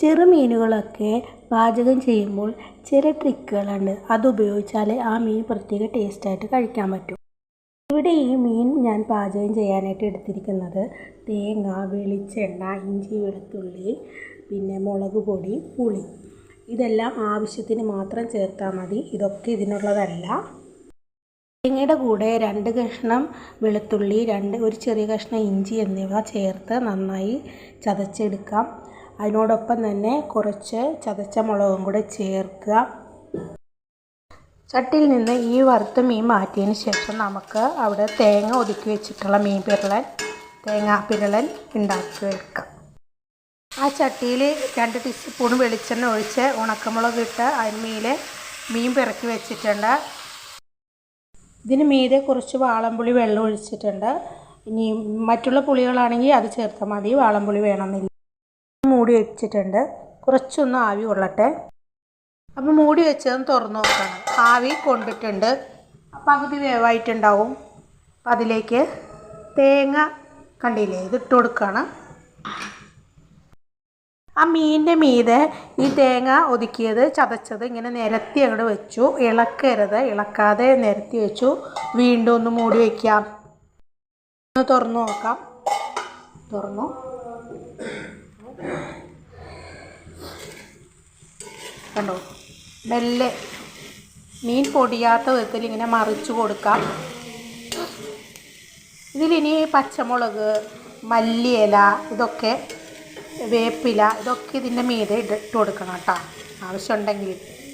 ചെറുമീനുകളൊക്കെ പാചകം ചെയ്യുമ്പോൾ ചില ട്രിക്കുകളുണ്ട്. അതുപയോഗിച്ചാൽ ആ മീൻ പ്രത്യേക ടേസ്റ്റായിട്ട് കഴിക്കാൻ പറ്റും. ഇവിടെ ഈ മീൻ ഞാൻ പാചകം ചെയ്യാനായിട്ട് എടുത്തിരിക്കുന്നത് തേങ്ങ വെളിച്ചെണ്ണ ഇഞ്ചി വെളുത്തുള്ളി പിന്നെ മുളക് പൊടി പുളി. ഇതെല്ലാം ആവശ്യത്തിന് മാത്രം ചേർത്താൽ മതി. ഇതൊക്കെ ഇതിനുള്ളതല്ല. തേങ്ങയുടെ കൂടെ രണ്ട് കഷ്ണം വെളുത്തുള്ളി രണ്ട് ഒരു ചെറിയ കഷ്ണം ഇഞ്ചി എന്നിവ ചേർത്ത് നന്നായി ചതച്ചെടുക്കാം. അതിനോടൊപ്പം തന്നെ കുറച്ച് ചതച്ച മുളകും കൂടെ ചേർക്കുക. ചട്ടിയിൽ നിന്ന് ഈ വറുത്ത മീൻ മാറ്റിയതിന് ശേഷം നമുക്ക് അവിടെ തേങ്ങ ഒതുക്കി വെച്ചിട്ടുള്ള മീൻ പിരളൻ തേങ്ങാ പിരളൻ ഉണ്ടാക്കി വെക്കാം. ആ ചട്ടിയിൽ രണ്ട് ടീസ്പൂൺ വെളിച്ചെണ്ണ ഒഴിച്ച് ഉണക്കമുളക് ഇട്ട് അരിമീൽ മീൻ പിറക്കി വെച്ചിട്ടുണ്ട്. ഇതിന് മീതെ കുറച്ച് വാളംപുളി വെള്ളം ഒഴിച്ചിട്ടുണ്ട്. ഇനി മറ്റുള്ള പുളികളാണെങ്കിൽ അത് ചേർത്താൽ മതി. വാളംപുളി വേണമെന്നില്ല. മൂടി വെച്ചിട്ടുണ്ട്. കുറച്ചൊന്ന് ആവി കൊള്ളട്ടെ. അപ്പോൾ മൂടി വെച്ചതും തുറന്നു നോക്കണം. ആവി കൊണ്ടിട്ടുണ്ട്. പകുതി വേവായിട്ടുണ്ടാവും. അപ്പം അതിലേക്ക് തേങ്ങ കണ്ടില്ലേ ഇത് ഇട്ട് കൊടുക്കുകയാണ് ആ മീനിന്റെ മീതെ ഈ തേങ്ങ ഒതുക്കിയത് ചതച്ചത് ഇങ്ങനെ നിരത്തി അങ്ങോട്ട് വെച്ചു. ഇളക്കരുത് ഇളക്കാതെ നിരത്തി വെച്ചു. വീണ്ടും ഒന്ന് മൂടി വയ്ക്കാം ഒന്ന് തുറന്നു നോക്കാം. തുറന്നു. കണ്ടോ? മെല്ലെ. മീൻ പൊടിയാത്ത വിധത്തിൽ ഇങ്ങനെ മറിച്ച് കൊടുക്കാം. ഇതിലിനി പച്ചമുളക് മല്ലിയില ഇതൊക്കെ വേപ്പില ഇതൊക്കെ ഇതിന്റെ മീതെ ഇട്ട് കൊടുക്കണം കേട്ടോ. ആവശ്യമുണ്ടെങ്കിൽ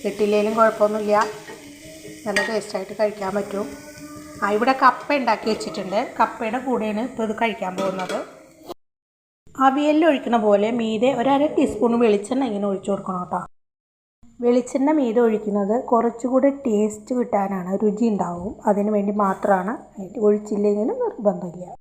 ഇട്ടില്ലെങ്കിലും കുഴപ്പമൊന്നുമില്ല. നല്ല ടേസ്റ്റായിട്ട് കഴിക്കാൻ പറ്റും. ആ ഇവിടെ കപ്പ ഉണ്ടാക്കി വെച്ചിട്ടുണ്ട്. കപ്പയുടെ കൂടെയാണ് ഇപ്പോൾ ഇത് കഴിക്കാൻ പോകുന്നത്. അവിയലിൽ ഒഴിക്കുന്ന പോലെ മീതെ ഒരര ടീസ്പൂൺ വെളിച്ചെണ്ണ ഇങ്ങനെ ഒഴിച്ചു കൊടുക്കണം കേട്ടോ. വെളിച്ചെണ്ണ മീതെ ഒഴിക്കുന്നത് കുറച്ചുകൂടെ ടേസ്റ്റ് കിട്ടാനാണ് രുചി ഉണ്ടാവും. അതിന് വേണ്ടി മാത്രമാണ്. ഒഴിച്ചില്ലെങ്കിലും നിർബന്ധമില്ല.